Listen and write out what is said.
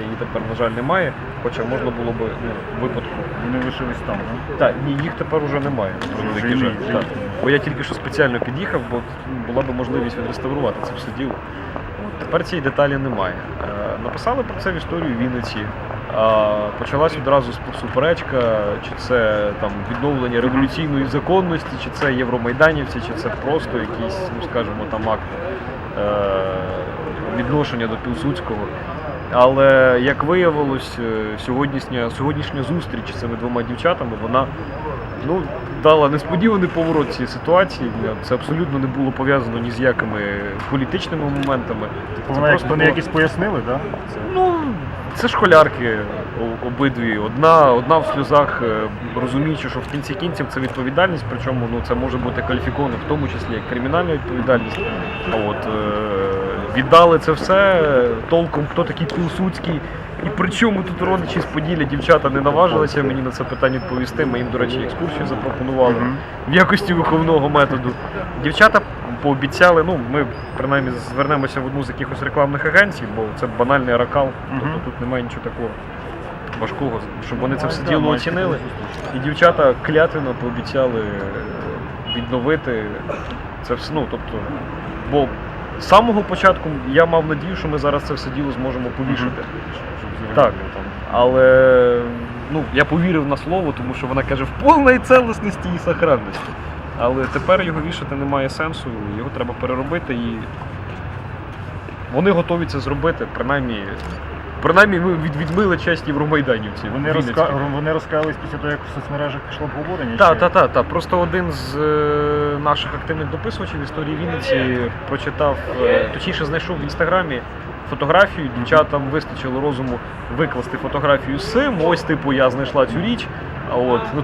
її тепер, на жаль, немає. Хоча можна було би ну, випадку. Вони лишились там, так? Так, ні, їх тепер уже немає. на превеликий жаль. Так. Бо я тільки що спеціально під'їхав, бо була б можливість відреставрувати це все діло. От, тепер цієї деталі немає. Е, написали про це в історію Вінниці. А, почалась одразу суперечка, чи це там відновлення революційної законності, чи це євромайданівці, чи це просто якийсь, ну скажімо, там акт е, відношення до Пілсудського. Але як виявилось, е, сьогоднішня, сьогоднішня зустріч з цими двома дівчатами, вона ну, дала несподіваний поворот цієї ситуації. Це абсолютно не було пов'язано ні з якими політичними моментами. Це Вони, просто вони було- якісь пояснили, так? Це... Ну, це школярки обидві. Одна, одна в сльозах, е, розуміючи, що в кінці кінців це відповідальність, причому ну, це може бути кваліфіковано в тому числі як кримінальна відповідальність. От, е, віддали це все толком, хто такий Пілсудський. І при чому тут родичі з Поділля дівчата не наважилися мені на це питання відповісти. Ми їм, до речі, екскурсію запропонували в якості виховного методу. Дівчата пообіцяли, ну ми принаймні звернемося в одну з якихось рекламних агенцій, бо це банальний ракал. Тобто тут немає нічого такого важкого, щоб вони це все діло оцінили. І дівчата клятвенно пообіцяли відновити це все. Ну, тобто, бо з самого початку я мав надію, що ми зараз це все діло зможемо повішати. Так. Але ну, я повірив на слово, тому що вона каже в повній целісності і сохранності. Але тепер його вішати немає сенсу, його треба переробити і вони готові це зробити, принаймні. Принаймні ми від, відмили честь євромайданівців. Вони, розка... вони розкаялись після того, як в соцмережах пішло обговорення? Так, чи- так, так, Та. Просто один з е, наших активних дописувачів історії Вінниці прочитав, е, точніше знайшов в інстаграмі фотографію. Дівчатам вистачило розуму викласти фотографію з цим. Ось, типу, я знайшла цю річ. А от ну